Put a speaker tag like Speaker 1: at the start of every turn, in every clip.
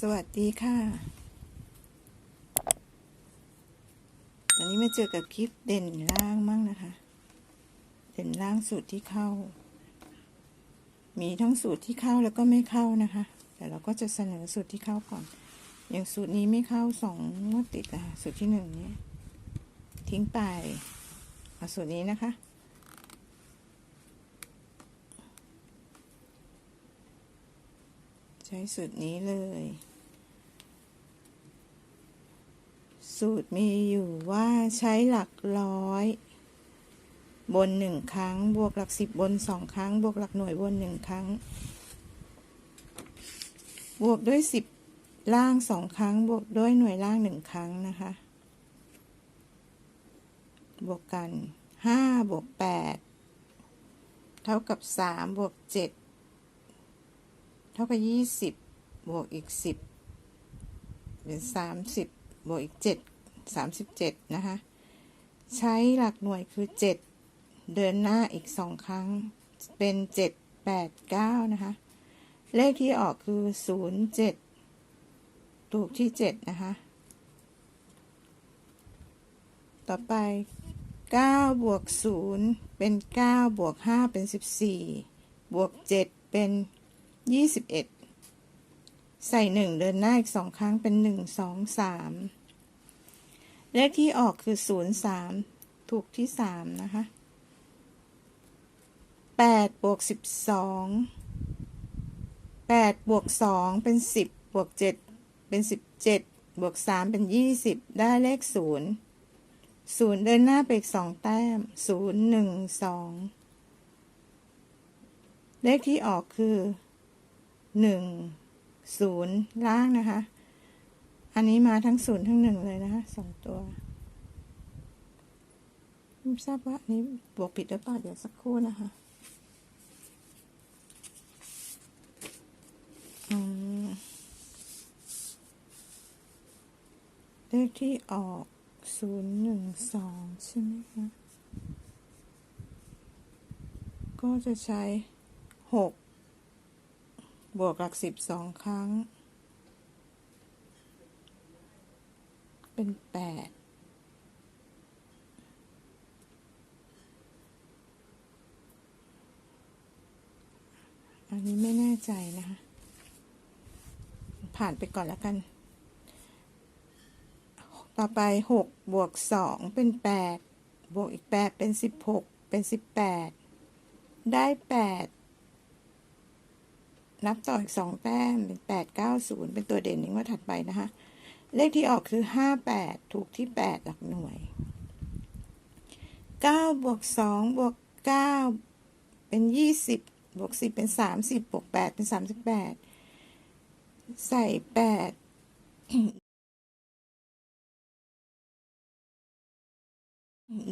Speaker 1: สวัสดีค่ะ ตอนนี้มาเจอกับคลิปเด่นล่างมั่งนะคะ เด่นล่างสูตรที่เข้า มีทั้งสูตรที่เข้าแล้วก็ไม่เข้านะคะ แต่เราก็จะเสนอสูตรที่เข้าก่อน อย่างสูตรนี้ไม่เข้าสองงวดติดนะคะสูตรที่หนึ่งนี้ทิ้งไป เอาสูตรนี้นะคะ ใช้สูตรนี้เลย สูตรมีอยู่ว่าใช้หลักร้อย บนหนึ่งครั้ง บวกหลักสิบบนสองครั้ง บวกหลักหน่วยบนหนึ่งครั้ง บวกด้วยสิบล่างสองครั้ง บวกด้วยหน่วยล่างหนึ่งครั้งนะคะ บวกกันห้าบวกแปดเท่ากับสามบวกเจ็ด เท่ากับยี่สิบบวกอีกสิบเป็นสามสิบบวกอีกเจ็ดสามสิบเจ็ดนะคะ ใช้หลักหน่วยคือเจ็ดเดินหน้าอีกสองครั้ง เป็นเจ็ดแปดเก้านะคะ เลขที่ออกคือศูนย์เจ็ดถูกที่เจ็ดนะคะ ต่อไปเก้าบวกศูนย์เป็นเก้าบวกห้าเป็นสิบสี่บวกเจ็ดเป็น ยี่สิบเอ็ดใส่หนึ่งเดินหน้าอีกสองครั้งเป็นหนึ่งสองสามเลขที่ออกคือศูนย์สามถูกที่สามนะคะแปดบวกสิบสองแปดบวกสองเป็นสิบบวกเจ็ดเป็นสิบเจ็ดบวกสามเป็นยี่สิบได้เลขศูนย์ศูนย์เดินหน้าไปอีกสองแต้มศูนย์หนึ่งสองเลขที่ออกคือ หนึ่งศูนย์ล่างนะคะ อันนี้มาทั้งศูนย์ทั้งหนึ่งเลยนะคะสองตัวไม่ทราบว่านี้บวกผิดหรือเปล่าเดี๋ยวสักครู่นะคะเลขที่ออกศูนย์หนึ่งสองใช่ไหมคะ ก็จะใช้หก บวกหลักสิบสองครั้ง เป็นแปดอันนี้ไม่แน่ใจนะคะ ผ่านไปก่อนแล้วกัน ต่อไปหกบวกสองเป็นแปดบวกอีกแปดเป็นสิบหกเป็นสิบแปดได้แปด นับต่ออีกสองแต้มเป็นแปดเก้าศูนย์เป็นตัวเด่นนี้ว่าถัดไปนะคะ เลขที่ออกคือห้าแปดถูกที่แปดหลักหน่วยเก้าบวกสองบวกเก้าเป็นยี่สิบบวกสิบเป็นสามสิบบวกแปดเป็นสามสิบแปดใส่แปด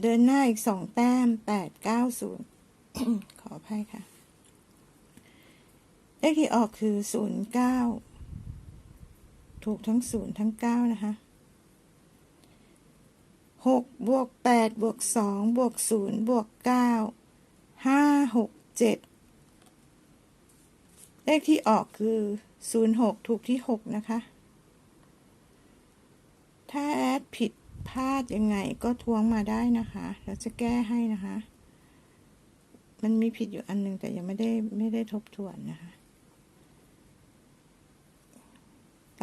Speaker 1: เดินหน้าอีกสองแต้มแปดเก้าศูนย์ขออภัยค่ะ เลขที่ออกคือศูนย์เก้าถูกทั้งศูนย์ทั้งเก้านะคะหกบวกแปดบวกสองบวกศูนย์บวกเก้าห้าหกเจ็ดเลขที่ออกคือศูนย์หกถูกที่หกนะคะ ถ้าแอดผิดพลาดยังไงก็ทวงมาได้นะคะเราจะแก้ให้นะคะ มันมีผิดอยู่อันหนึงแต่ยังไม่ได้ไม่ได้ทบทวนนะคะ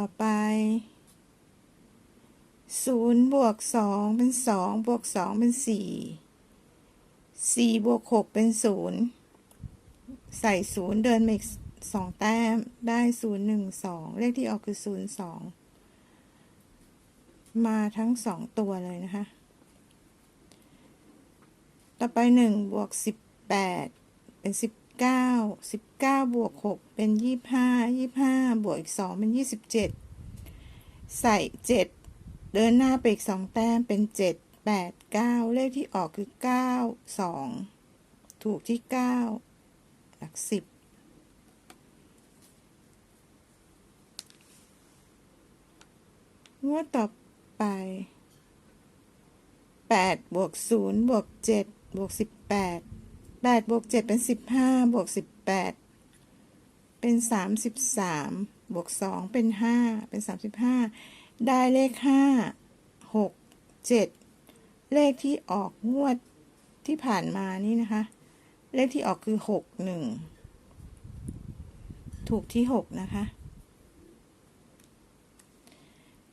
Speaker 1: ต่อไปศูนย์บวกสองเป็นสองบวกสองเป็นสี่สี่บวกหกเป็นศูนย์ใส่ศูนย์เดินมาอีกสองแต้มได้ศูนย์หนึ่งสองเลขที่ออกคือศูนย์สองมาทั้งสองตัวเลยนะคะ ต่อไปหนึ่งบวกสิบแปดเป็นสิบ เก้าสิบเก้าบวกหกเป็นยี่ห้ายี่ห้าบวกอีกสองเป็นยี่สิบเจ็ดใส่เจ็ดเดินหน้าไปอีกสองแต้มเป็นเจ็ดแปดเก้าเลขที่ออกคือเก้าสองถูกที่เก้าหลักสิบงวดต่อไปแปดบวกศูนย์บวกเจ็ดบวกสิบแปด แปดบวกเจ็ดเป็นสิบห้าบวกสิบแปดเป็นสามสิบสามบวกสองเป็นห้าเป็นสามสิบห้าได้เลขห้าหกเจ็ดเลขที่ออกงวดที่ผ่านมานี่นะคะ เลขที่ออกคือหกหนึ่งถูกที่หกนะคะ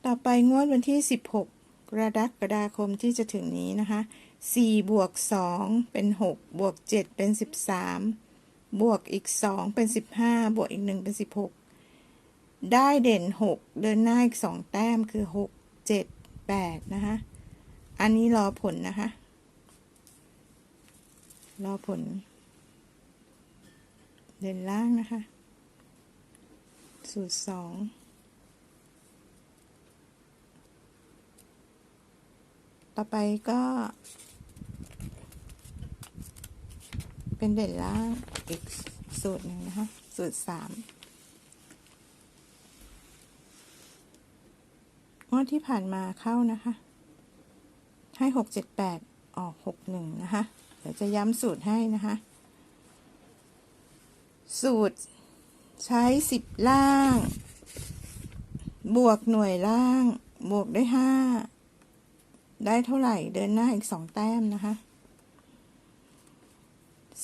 Speaker 1: ต่อไปงวดวันที่สิบหก กระดักกระดาคมที่จะถึงนี้นะคะ4บวก2เป็น 6 บวก 7 เป็น 13 บวกอีก 2 เป็น 15 บวกอีก 1 เป็น 16 ได้เด่น 6 เดินหน้าอีก 2 แต้มคือ 6 7 8 นะคะ อันนี้รอผลนะคะ รอผล เด่นล่างนะคะ สูตร 2 ต่อไปก็ เป็นเด่นล่างอีกสูตรหนึ่งนะคะ สูตรสามงวดที่ผ่านมาเข้านะคะ ให้หกเจ็ดแปดออกหกหนึ่งนะคะ เดี๋ยวจะย้ำสูตรให้นะคะ สูตรใช้สิบล่าง บวกหน่วยล่าง บวกได้ห้า ได้เท่าไหร่เดินหน้าอีกสองแต้มนะคะ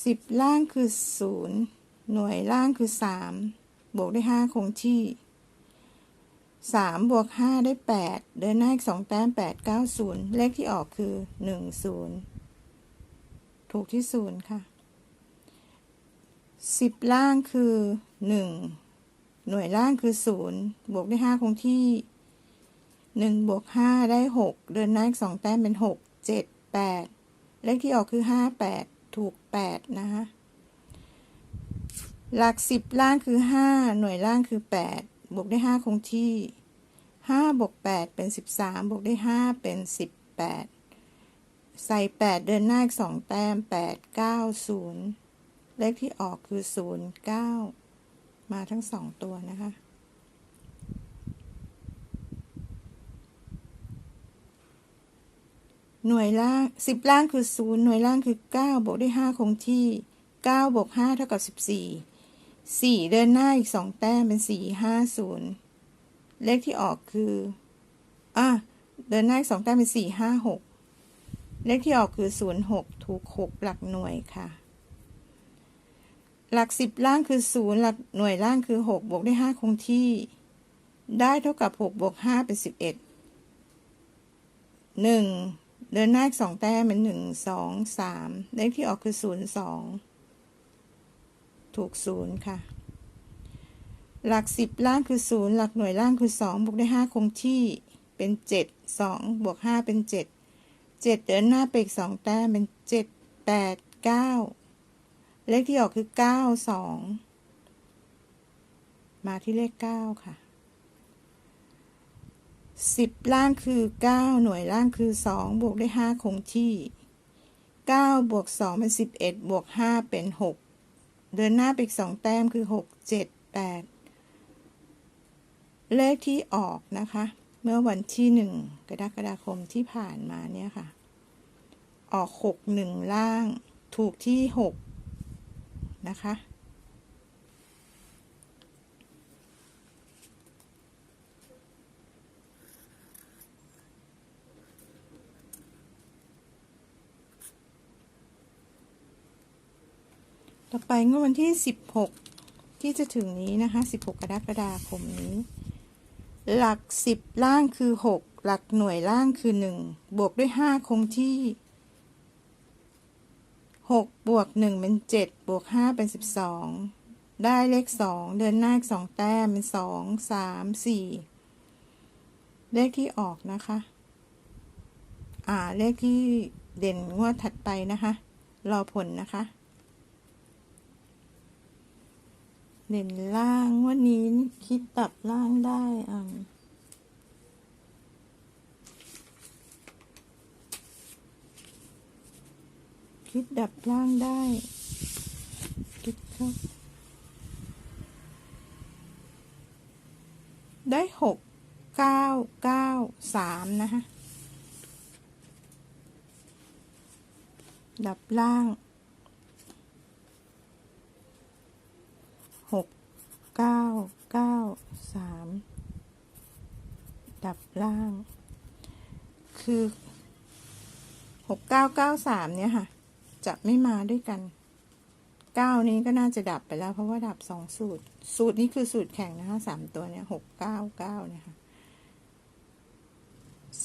Speaker 1: สิบล่างคือศูนย์หน่วยล่างคือสามบวกได้ห้าคงที่สามบวกห้าได้แปดเดินหน้าอีกสองแต้มแปดเก้าศูนย์เลขที่ออกคือหนึ่งศูนย์ถูกที่ศูนย์ค่ะสิบล่างคือหนึ่งหน่วยล่างคือศูนย์บวกได้ห้าคงที่ หนึ่งบวกห้าได้หกเดินหน้าอีกสองแต้มเป็นหกเจ็ดแปดเลขที่ออกคือห้าแปดถูกแปดนะคะหลักสิบล่างคือห้าหน่วยล่างคือแปดบวกได้ห้าคงที่ห้าบวกแปดเป็นสิบสามบวกได้ห้าเป็นสิบแปดใส่แปดเดินหน้าอีกสองแต้มแปดเก้าศูนย์เลขที่ออกคือศูนย์เก้ามาทั้งสองตัวนะคะ หน่วยล่างสิบล่างคือศูนย์หน่วยล่างคือเก้าบวกด้ห้าคงที่เก้าบวกห้าเท่ากับสิบสี่สี่เดินหน้าอีกสองแต้มเป็นสี่ห้าศูนย์เลขที่ออกคืออะเดินหน้าอีกสองแต้มเป็นสี่ห้าหกเลขที่ออกคือศูนย์หกถูกหกหลักหน่วยค่ะ หลักสิบล่างคือศูนย์หลักหน่วยล่างคือหกบวกด้ห้าคงที่ ได้เท่ากับหกบวกห้าเป็นสิบเอ็ดหนึ่ง เดินหน้าอีกสองแต้มเป็นหนึ่งสองสามเลขที่ออกคือศูนย์สองถูกศูนย์ค่ะ หลักสิบล่างคือศูนย์หลักหน่วยล่างคือสองบวกได้ห้าคงที่เป็นเจ็ดสองบวกห้าเป็นเจ็ดเจ็ดเดินหน้าไปอีกสองแต้มเป็นเจ็ดแปดเก้าเลขที่ออกคือเก้าสองมาที่เลขเก้าค่ะ สิบล่างคือเก้าหน่วยล่างคือสองบวกได้ห้าคงที่เก้าบวกสองเป็นสิบเอ็ดบวกห้าเป็นหกเดินหน้าไปอีกสองแต้มคือหกเจ็ดแปดเลขที่ออกนะคะ เมื่อวันที่หนึ่งกรกฎาคมที่ผ่านมาเนี่ยค่ะ ออกหกหนึ่งล่าง ถูกที่หกนะคะ ต่อไปงวดวันที่ 16 ที่จะถึงนี้นะคะ 16 กรกฎาคมนี้ หลัก 10 ล่างคือ 6 หลักหน่วยล่างคือ 1 บวกด้วย 5 คงที่ 6 บวก 1 เป็น 7 บวก 5 เป็น 12 ได้เลข 2 เดินหน้าอีก2แต้มเป็น 2 3 4 เลขที่ออกนะคะ อ่าเลขที่เด่นงวดถัดไปนะคะ รอผลนะคะ เด่นล่างวันนี้คิดตับล่างได้อ่าคิดดับล่างได้ คิดครับได้หกเก้าเก้าสามนะคะดับล่าง 993 เนี่ยค่ะ จะไม่มาด้วยกัน 9 นี้ก็น่าจะดับไปแล้ว เพราะว่าดับสองสูตร สูตรนี้คือสูตรแข่งนะคะสามตัวเนี่ย6 9 9เนี่ยค่ะ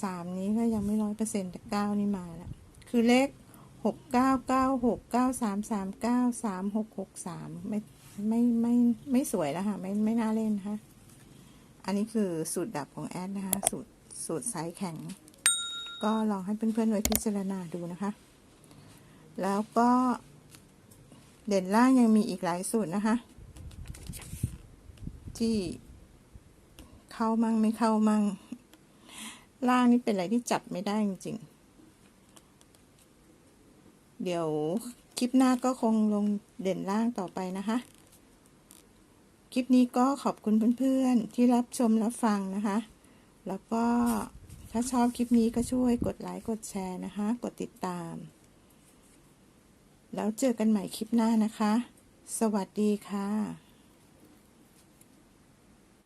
Speaker 1: สามนี้ก็ยังไม่ร้อยเปอร์เซ็นต์แต่ 9 นี่มาแล้ว คือเลข 6 9 9 6 9 3 3 9 3 6 6 3 ไม่ไม่ไม่ไม่สวยแล้วค่ะ ไม่ไม่น่าเล่นค่ะ อันนี้คือสูตรดับของแอดนะคะ สูตรสูตรสายแข่ง ก็ลองให้เพื่อนๆไว้พิจารณาดูนะคะ แล้วก็เด่นล่างยังมีอีกหลายสูตรนะคะ ที่เข้ามั่งไม่เข้ามั่ง ล่างนี่เป็นอะไรที่จับไม่ได้จริงๆ เดี๋ยวคลิปหน้าก็คงลงเด่นล่างต่อไปนะคะ คลิปนี้ก็ขอบคุณเพื่อนๆที่รับชมรับฟังนะคะ แล้วก็ ถ้าชอบคลิปนี้ก็ช่วยกดไลค์กดแชร์นะคะ กดติดตาม แล้วเจอกันใหม่คลิปหน้านะคะ สวัสดีค่ะ